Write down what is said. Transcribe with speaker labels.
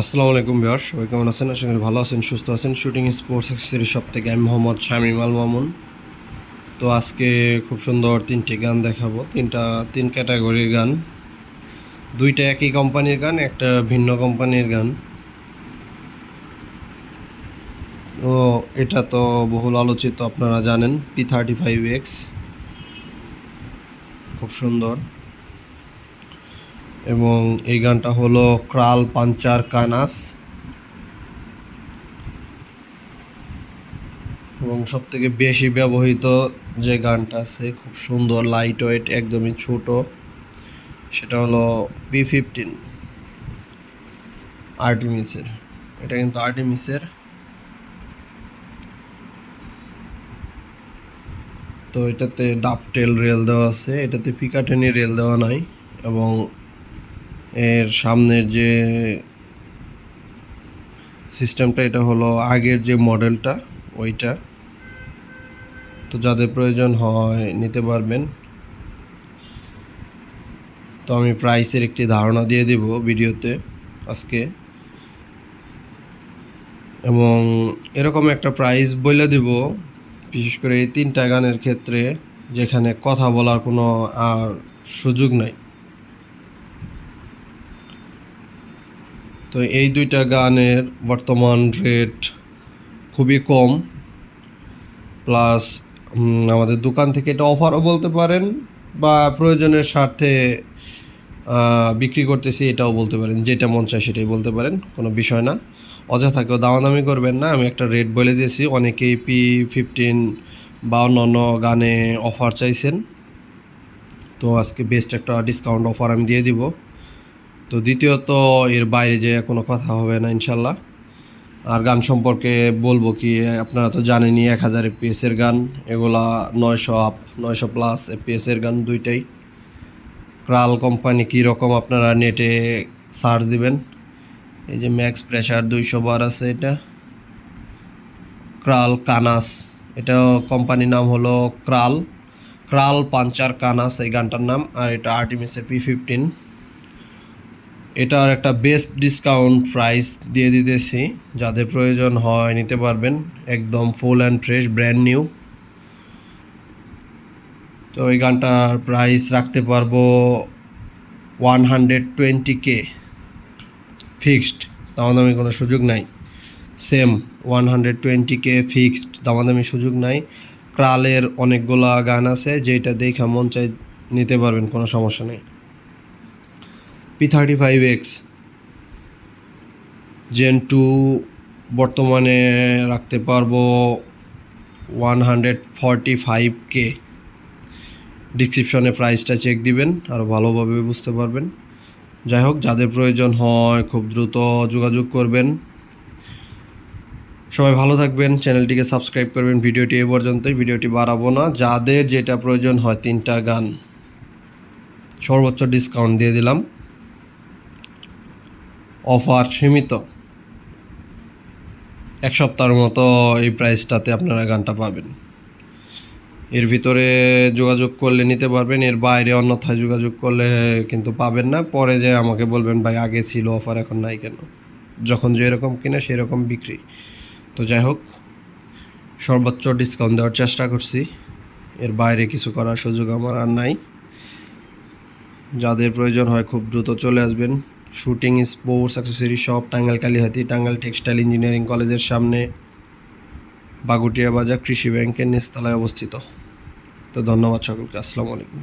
Speaker 1: আসসালামু আলাইকুম বিহার সবাই কেমন আছেন? আশা করি ভালো আছেন, সুস্থ আছেন। শুটিং স্পোর্টস অ্যাক্সেসরি সব থেকে আমি মোহাম্মদ শামিম আল মামুন। তো আজকে খুব সুন্দর তিনটি গান দেখাবো। তিনটা, তিন ক্যাটাগরির গান। দুইটা একই কোম্পানির গান, একটা ভিন্ন কোম্পানির গান। ও এটা তো বহুল আলোচিত, আপনারা জানেন পি থার্টি ফাইভ এক্স খুব সুন্দর। এবং এই গানটা হলো ক্রাল পাঞ্চার কানাস। এবং সব থেকে বেশি ব্যবহৃত যে গানটা আছে, খুব সুন্দর লাইট ওয়েট একদমই ছোট, সেটা হলো পি ফিফটিন, আর্টিমিসের। এটা কিন্তু আর্টিমিসের। তো এটাতে ডাফটেল রেল দেওয়া আছে, এটাতে পিকাটেনি রেল দেওয়া নাই, এবং এর সামনের যে সিস্টেমটা, এটা হলো আগের যে মডেলটা, ওইটা। তো যাদের প্রয়োজন হয়, নিতে পারবেন। তো আমি প্রাইসের একটি ধারণা দিয়ে দিব ভিডিওতে আজকে। এবং এরকম একটা প্রাইস বলে দিব, বিশেষ করে এই তিনটা গানের ক্ষেত্রে, যেখানে কথা বলার কোনো আর সুযোগ নাই। তো এই দুইটা গানের বর্তমান রেট খুবই কম প্লাস আমাদের দোকান থেকে এটা অফারও বলতে পারেন বা প্রয়োজনের স্বার্থে বিক্রি করতেছি এটাও বলতে পারেন, যেটা মন চায় সেটাই বলতে পারেন, কোনো বিষয় না। অযথা কেউ দামাদামি করবেন না, আমি একটা রেট বলে দিয়েছি, অনেকেই পি ফিফটিন বা অন্যান্য গানে অফার চাইছেন। তো আজকে বেস্ট একটা ডিসকাউন্ট অফার আমি দিয়ে দিব। তো দ্বিতীয়ত, এর বাইরে যে কোনো কথা হবে না, ইনশাল্লাহ। আর গান সম্পর্কে বলব কি, আপনারা তো জানেনই, এক হাজার এর গান, এগুলা নয়শো আপ, নয়শো প্লাস এর গান দুইটাই। ক্রাল কোম্পানি কী রকম, আপনারা নেটে সার্চ দিবেন। এই যে ম্যাক্স প্রেশার দুইশো বার আছে এটা। ক্রাল কানাস এটা কোম্পানির নাম হলো ক্রাল। ক্রাল পাঞ্চার কানাস এই গানটার নাম, আর এটা আর্টিমিসে পি ফিফটিন এটার একটা বেস্ট ডিসকাউন্ট প্রাইস দিয়ে দিতেছি। যাদের প্রয়োজন হয় নিতে পারবেন। একদম full and fresh brand new তো এই গানটার প্রাইস রাখতে পারব ওয়ান হান্ড্রেড টোয়েন্টি কে ফিক্সড দামাদামি কোনো সুযোগ নাই। সেম ওয়ান হান্ড্রেড টোয়েন্টি কে ফিক্সড দামাদামি সুযোগ নাই। ক্রালের অনেকগুলো গান আছে যেটা দেখা মন চাই নিতে পারবেন, কোনো সমস্যা নেই। P thirty five X gen বর্তমানে রাখতে পারব ওয়ান হান্ড্রেড ফর্টি ফাইভ কে ডিসক্রিপশনে প্রাইসটা চেক দিবেন আরও ভালোভাবে বুঝতে পারবেন। যাই হোক, যাদের প্রয়োজন হয়, খুব দ্রুত যোগাযোগ করবেন। সবাই ভালো থাকবেন, চ্যানেলটিকে সাবস্ক্রাইব করবেন। ভিডিওটি এ পর্যন্তই, ভিডিওটি বাড়াবো না। যাদের যেটা প্রয়োজন হয়, তিনটা গান। সর্বোচ্চ ডিসকাউন্ট দিয়ে দিলাম। অফার সীমিত। এক সপ্তাহের মতো এই প্রাইসটাতে আপনারা গানটা পাবেন। এর ভিতরে যোগাযোগ করলে নিতে পারবেন, এর বাইরে অন্যথায় যোগাযোগ করলে কিন্তু পাবেন না। পরে যে আমাকে বলবেন, ভাই, আগে ছিল অফার, এখন নাই কেন? যখন যেরকম কিনে সেরকম বিক্রি। তো যাই হোক, সর্বোচ্চ ডিসকাউন্ট দেওয়ার চেষ্টা করছি। এর বাইরে কিছু করার সুযোগ আমার আর নাই। যাদের প্রয়োজন হয় খুব দ্রুত চলে আসবেন। Shooting, sports accessory shop Tangail Kalihati Tangail textile engineering কলেজের সামনে বাগুটিয়া বাজার কৃষি ব্যাংকের নিচতলায় অবস্থিত। তো ধন্যবাদ সকলকে, আসসালামু আলাইকুম।